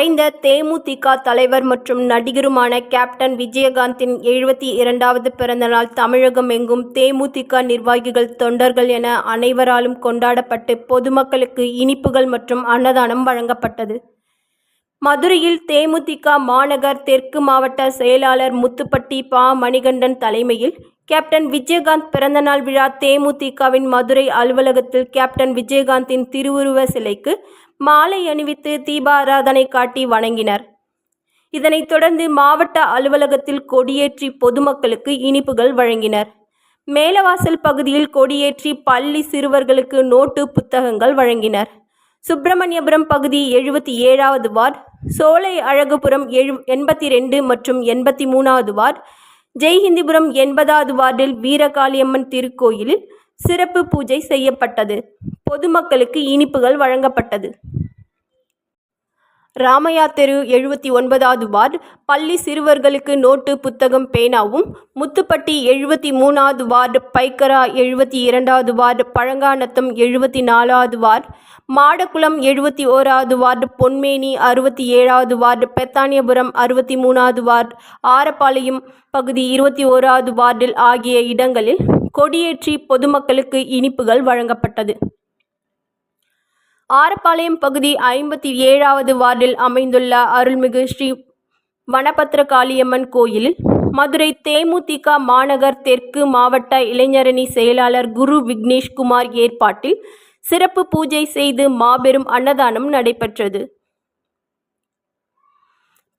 மறைந்த தேமுதிக தலைவர் மற்றும் நடிகருமான கேப்டன் விஜயகாந்தின் எழுபத்தி இரண்டாவது பிறந்தநாள் தமிழகம் எங்கும் தேமுதிக நிர்வாகிகள் தொண்டர்கள் என அனைவராலும் கொண்டாடப்பட்டு பொதுமக்களுக்கு இனிப்புகள் மற்றும் அன்னதானம் வழங்கப்பட்டது. மதுரையில் தேமுதிக மாநகர் தெற்கு மாவட்ட செயலாளர் முத்துப்பட்டி பா. மணிகண்டன் தலைமையில் கேப்டன் விஜயகாந்த் பிறந்தநாள் விழா தேமுதிகவின் மதுரை அலுவலகத்தில் கேப்டன் விஜயகாந்தின் திருவுருவ சிலைக்கு மாலை அணிவித்து தீபாராதனை காட்டி வணங்கினர். இதனைத் தொடர்ந்து மாவட்ட அலுவலகத்தில் கொடியேற்றி பொதுமக்களுக்கு இனிப்புகள் வழங்கினர். மேலவாசல் பகுதியில் கொடியேற்றி பள்ளி சிறுவர்களுக்கு நோட்டு புத்தகங்கள் வழங்கினர். சுப்பிரமணியபுரம் பகுதி எழுபத்தி ஏழாவது வார்டு சோலை அழகுபுரம் எழு எண்பத்தி ரெண்டு மற்றும் எண்பத்தி மூணாவது வார்டு ஜெய்ஹிந்திபுரம் எண்பதாவது வார்டில் வீரகாளியம்மன் திருக்கோயிலில் சிறப்பு பூஜை செய்யப்பட்டது. பொதுமக்களுக்கு இனிப்புகள் வழங்கப்பட்டது. ராமையா தெரு எழுபத்தி ஒன்பதாவது வார்டு. பள்ளி சிறுவர்களுக்கு நோட்டு புத்தகம் பேனாவும். முத்துப்பட்டி எழுபத்தி மூணாவது வார்டு. பைக்கரா எழுபத்தி இரண்டாவது வார்டு. பழங்காநத்தம் எழுபத்தி நாலாவது வார்டு. மாடக்குளம் எழுபத்தி ஓராவது வார்டு. பொன்மேனி அறுபத்தி ஏழாவது வார்டு. பெத்தானியபுரம் அறுபத்தி மூணாவது வார்டு. ஆரப்பாளையம் பகுதி இருபத்தி ஓராவது வார்டில் ஆகிய இடங்களில் கொடியேற்றி பொதுமக்களுக்கு இனிப்புகள் வழங்கப்பட்டது. ஆரப்பாளையம் பகுதி ஐம்பத்தி ஏழாவது வார்டில் அமைந்துள்ள அருள்மிகு ஸ்ரீ வனபத்திரகாளியம்மன் கோயிலில் மதுரை தேமுதிக மாநகர் தெற்கு மாவட்ட இளைஞரணி செயலாளர் குரு விக்னேஷ்குமார் ஏற்பாட்டில் சிறப்பு பூஜை செய்து மாபெரும் அன்னதானம் நடைபெற்றது.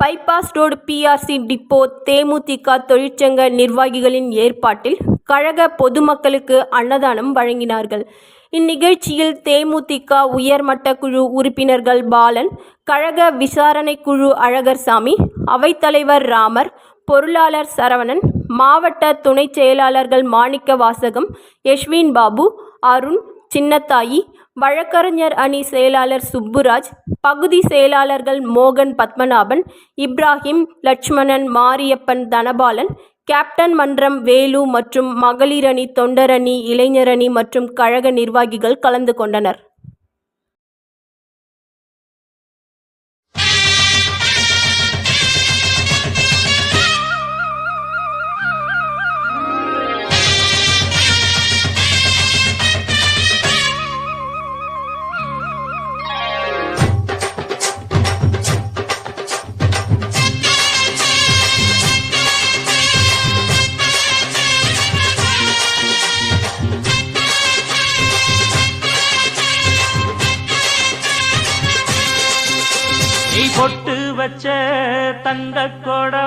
பைபாஸ் ரோடு பிஆர்சி டிப்போ தேமுதிக தொழிற்சங்க நிர்வாகிகளின் ஏற்பாட்டில் கழக பொதுமக்களுக்கு அன்னதானம் வழங்கினார்கள். இந்நிகழ்ச்சியில் தேமுதிக உயர்மட்ட குழு உறுப்பினர்கள் பாலன் கழக விசாரணை குழு அழகர்சாமி அவைத்தலைவர் ராமர் பொருளாளர் சரவணன் மாவட்ட துணை செயலாளர்கள் மாணிக்க வாசகம் யஷ்வின் பாபு அருண் சின்னத்தாயி வழக்கறிஞர் அணி செயலாளர் சுப்புராஜ் பகுதி செயலாளர்கள் மோகன் பத்மநாபன் இப்ராஹிம் லட்சுமணன் மாரியப்பன் தனபாலன் கேப்டன் மன்றம் வேலு மற்றும் மகளிரணி தொண்டரணி இளைஞரணி மற்றும் கழக நிர்வாகிகள் கலந்து கொண்டனர். தங்க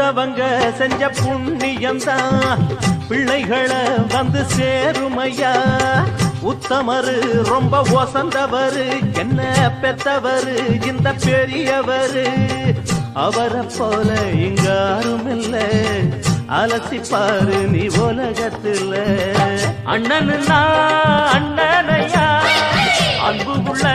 பெத்தவங்க செஞ்ச புண்ணியம் தான் பிள்ளைகளை வந்து சேருமையா? உத்தமரு ரொம்ப ஒசந்தவரு. என்ன பெத்தவரு இந்த பெரியவரு? அவரை போல இங்க யாரும் இல்ல அலசிப்பாரு நீ உலகத்துல. அண்ணனுன்னா அண்ணனையா? அன்பு உள்ள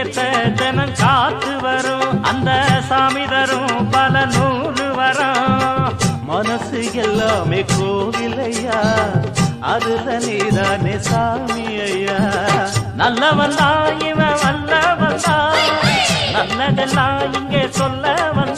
சத்தியத்தை தினம் காத்து வரும். அந்த சாமி தரும் பல நூறு வரும். மனசு எல்லாமே கோவிலையா? அதுல நீதானே சாமி ஐயா நல்லவன் தான் இவன் வல்லவன் தான் நல்லதெல்லாம் இங்கே சொல்ல வந்தான்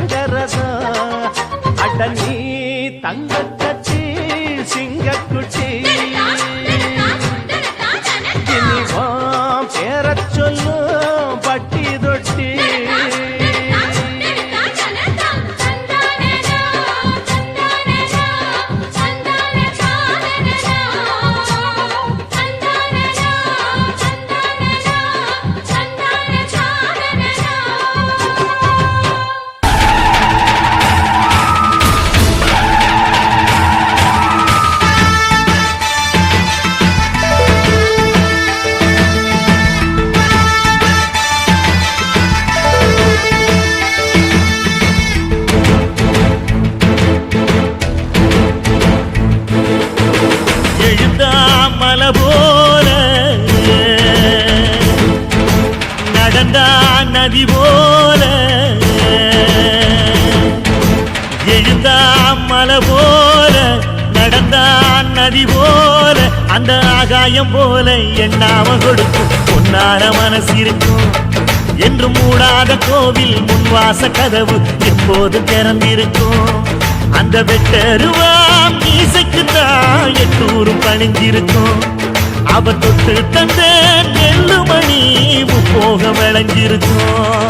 போல எண்ணாம கொடுக்கும். பொன்னான மனசு இருக்கும். என்று மூடாத கோவில் முன்வாச கதவு எப்போது திறந்திருக்கும்? அந்த வெட்டருவாம் மீசைக்கு தான் எட்டூரும் பணிஞ்சிருக்கும் அவ தொட்டு தந்த நெல்லுமணி போக விளைஞ்சிருக்கும்.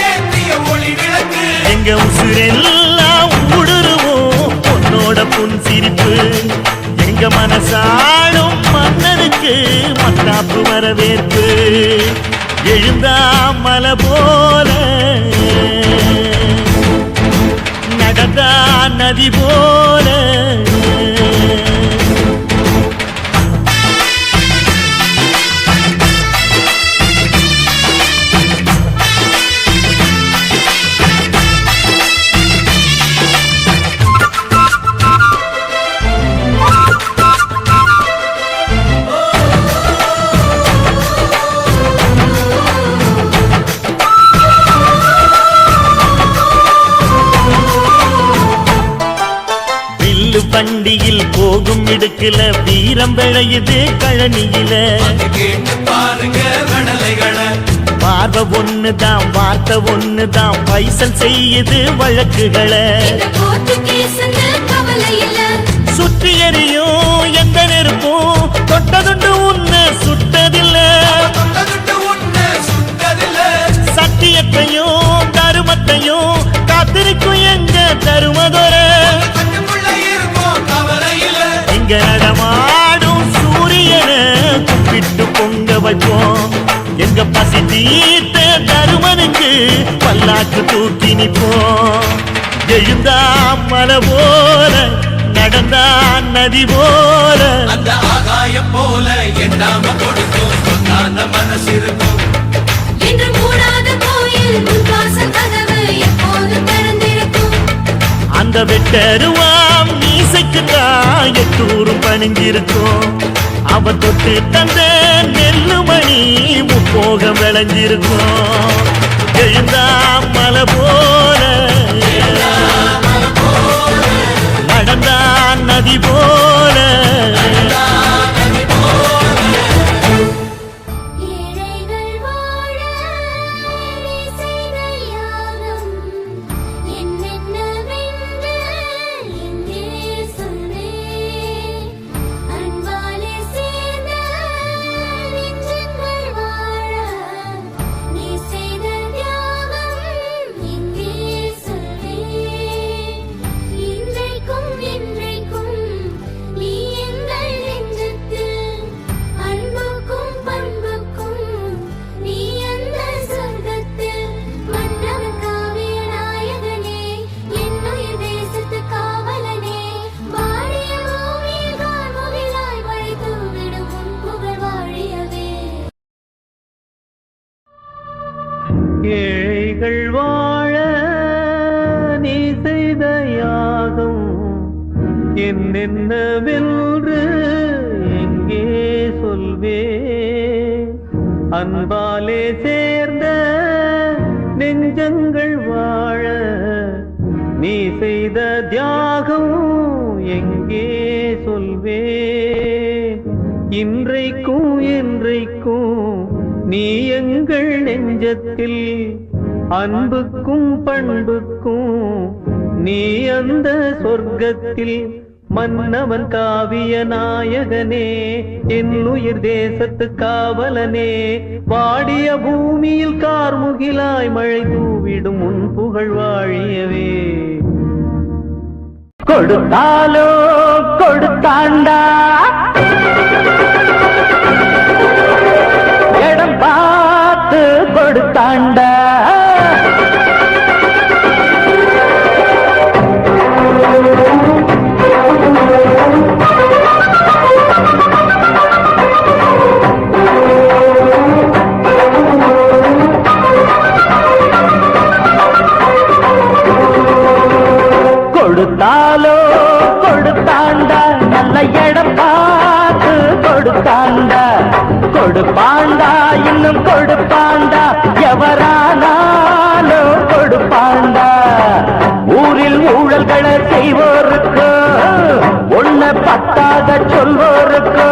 விளக்கு எங்க உசுரெல்லாம் ஊடுருவோம் பொன்னோட புன் சிரிப்பு. எங்க மனசாடும் மன்னனுக்கு மத்தாப்பு வரவேற்பு. எழுந்தா மலை போல. நடந்தா நதி போல தெற்குல வீரம் விளையுது கழனியில. வந்து பார்வை ஒண்ணுதான் வார்த்தை ஒண்ணுதான் பைசல் செய்யுது வழக்குகளை. சுற்றி எறியும் எந்த நெருப்பும் தொட்டதுண்டு உன்னை சுட்டதில்ல. தொட்டதுட்டு சத்தியத்தையும் தருமத்தையும் காத்திருக்கும் எங்க தருமதொர. இங்க நடமாடும் சூரியனை கும்பிட்டு பொங்க வைப்போம். எங்க பசி தீர்த்த தருமனுக்கு பல்லாக்கு தூக்கி நிப்போம் எழுந்தா மலை போல நடந்தா நதி போல. அந்த ஆகாயம் போல எண்ணாம கொடுக்கும் பொன்னான மனசு இருக்கும் அந்த வெட்டருவாம் ஆசைக்கு தான் எட்டூரும் பணிஞ்சிருக்கும். அவ தொட்டு தந்த நெல்லுமணி முப்போக விளைஞ்சிருக்கும். எழுந்தா மலை போல. நடந்தா நதி போல. அன்பாலே சேர்ந்த நெஞ்சங்கள் வாழ நீ செய்த தியாகம் எங்கே சொல்வே? இன்றைக்கும் என்றைக்கும் நீ எங்கள் நெஞ்சத்தில் அன்புக்கும் பண்புக்கும் நீ அந்த சொர்க்கத்தில் மன்னவன் காவிய நாயகனே என் உயிர் தேசத்து காவலனே வாடிய பூமியில் கார்முகிலாய் மழை தூவிடும் உன் புகழ் வாழியவே. கொடுத்தாலோ கொடுத்தாண்டா? இடம் பார்த்து கொடுத்தாண்டா? கொடுப்பாண்டா இன்னும் கொடுப்பாண்டா எவரானாலும் கொடுப்பாண்டா ஊரில் ஊழல்களை செய்வோருக்கு ஒன்ன பத்தாக சொல்வோருக்கு.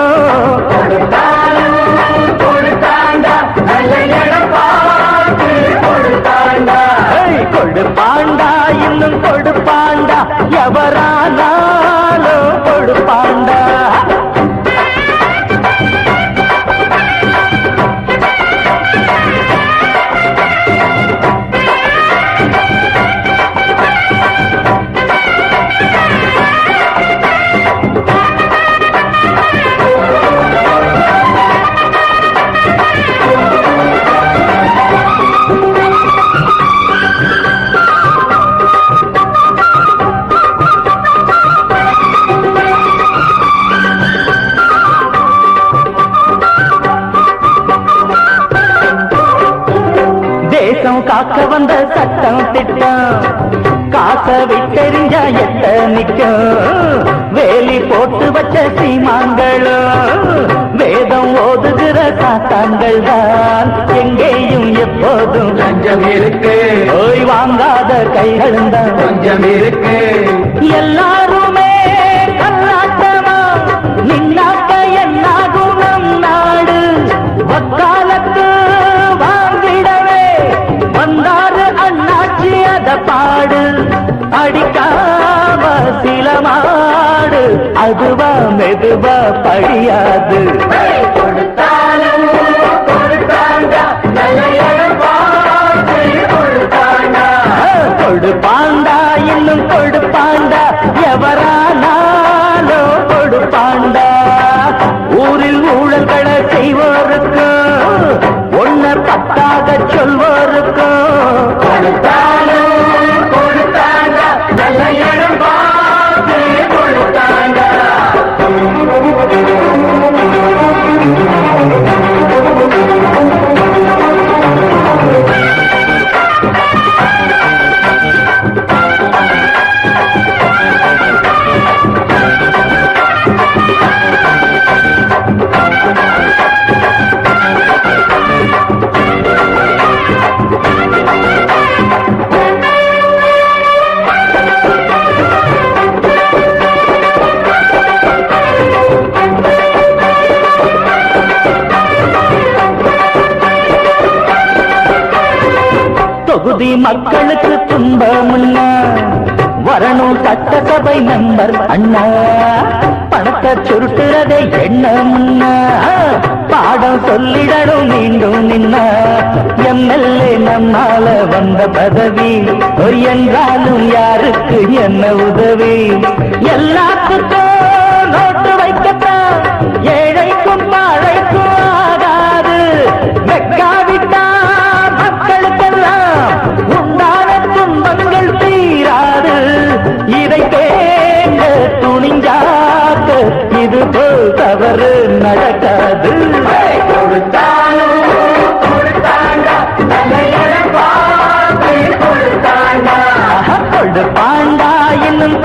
கொடுப்பாண்டா இன்னும் கொடுப்பாண்டா எவரானாலும் தாங்கள் தான். எங்கேயும் எப்போதும் கொஞ்சம் இருக்கு. ஓய் வாங்காத கைகளும் தான். கொஞ்சம் இருக்கு. எல்லாருமே கல்லாட்டமா. நின்னாக்க என்னாகும் நம் நாடு வக்காலத்து வாங்கிடவே. வந்தாரு அண்ணாச்சி அத பாடு. அடிக்காம சில மாடு அதுவா மெதுவா படியாது. கொடுப்பாண்டா இன்னும் கொடுப்பாண்டா எவரானாலோ கொடுப்பாண்டா ஊரில் ஊழல்களை செய்வோருக்கும் ஒன்ன பத்தாக சொல்வோருக்கும் கொடுத்தா நம்பர் அண்ணா. பணத்தை சுருட்டுறதே என்ன முன்னா? பாடம் சொல்லிடணும் மீண்டும் நின்ன. எம்எல்ஏ நம்மால வந்த பதவி என்றாலும் யாருக்கு என்ன உதவி? எல்லாத்துக்கும் நோட்டு வைக்கத்தான். இது போல் தவறு நடக்காது. கொடு பாண்டா இன்னும்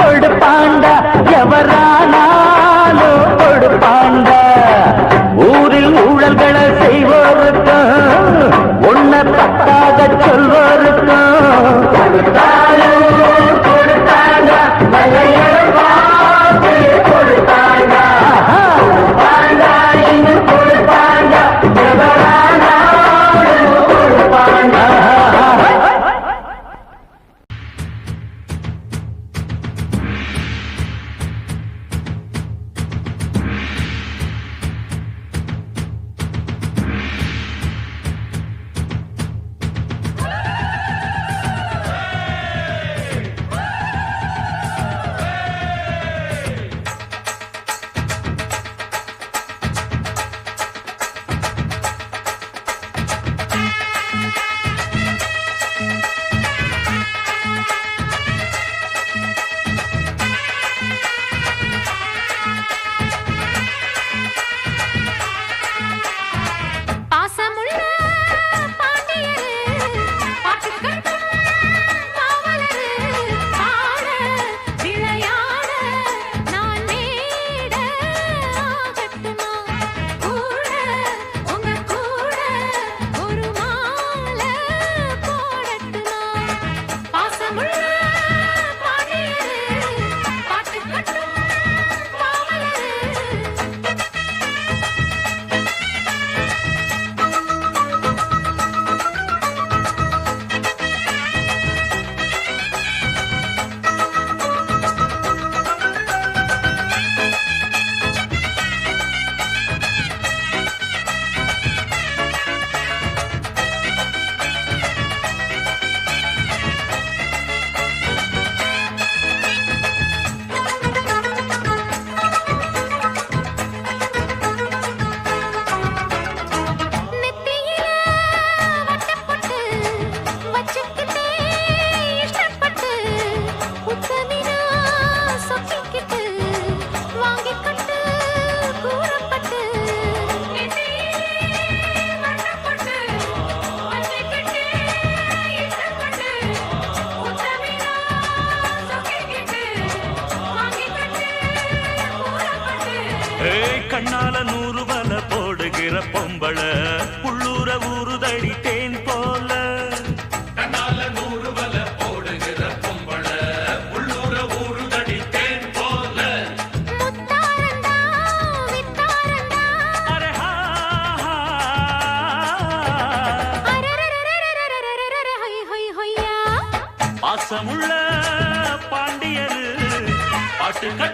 Thank you.